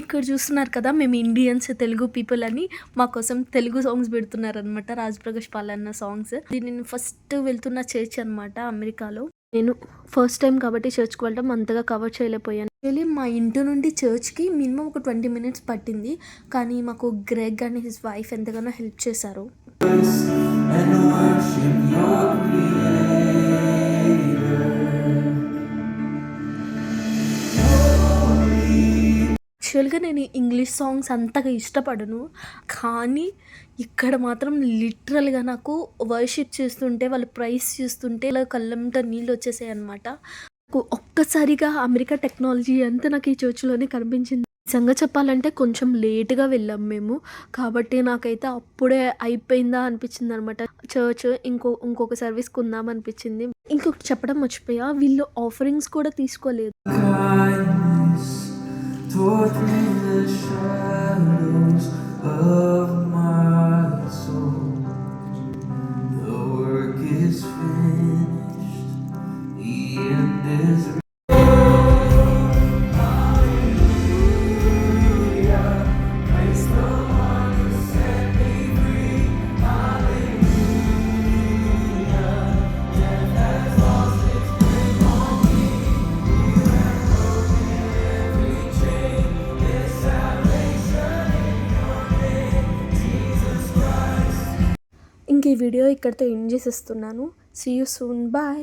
ఇక్కడ చూస్తున్నారు కదా మేము ఇండియన్స్ తెలుగు పీపుల్ అని. మా కోసం తెలుగు సాంగ్స్ పెడుతున్నారనమాట రాజప్రకాష్ పాలన్న సాంగ్స్ ఇది నేను ఫస్ట్ వెళ్తున్న చర్చ్ అనమాట అమెరికాలో. నేను ఫస్ట్ టైం కాబట్టి చర్చ్కి వెళ్ళడం అంతగా కవర్ చేయలేకపోయాను. యాక్చువల్లీ మా ఇంటి నుండి చర్చ్కి మినిమం ఒక ట్వంటీ మినిట్స్ పట్టింది. కానీ మాకు గ్రెగ్ అండ్ హిస్ వైఫ్ ఎంతగానో హెల్ప్ చేశారు. యాక్చువల్గా నేను ఇంగ్లీష్ సాంగ్స్ అంతగా ఇష్టపడను కానీ ఇక్కడ మాత్రం లిటరల్గా నాకు వర్షిప్ చేస్తుంటే వాళ్ళు ప్రైస్ చేస్తుంటే ఇలా కళ్ళంట నీళ్ళు వచ్చేసాయి అనమాట నాకు ఒక్కసారిగా అమెరికా టెక్నాలజీ అంతా నాకు ఈ చర్చ్లోనే కనిపించింది. నిజంగా చెప్పాలంటే కొంచెం లేట్గా వెళ్ళాం మేము కాబట్టి నాకైతే అప్పుడే అయిపోయిందా అనిపించింది అనమాట చర్చ్ ఇంకో ఇంకొక సర్వీస్ కొందాం అనిపించింది. ఇంకొకటి చెప్పడం మర్చిపోయా వీళ్ళు ఆఫరింగ్స్ కూడా తీసుకోలేదు. ఇంక ఈ వీడియో ఇక్కడితో ఎండ్ చేసేస్తున్నాను. See you soon bye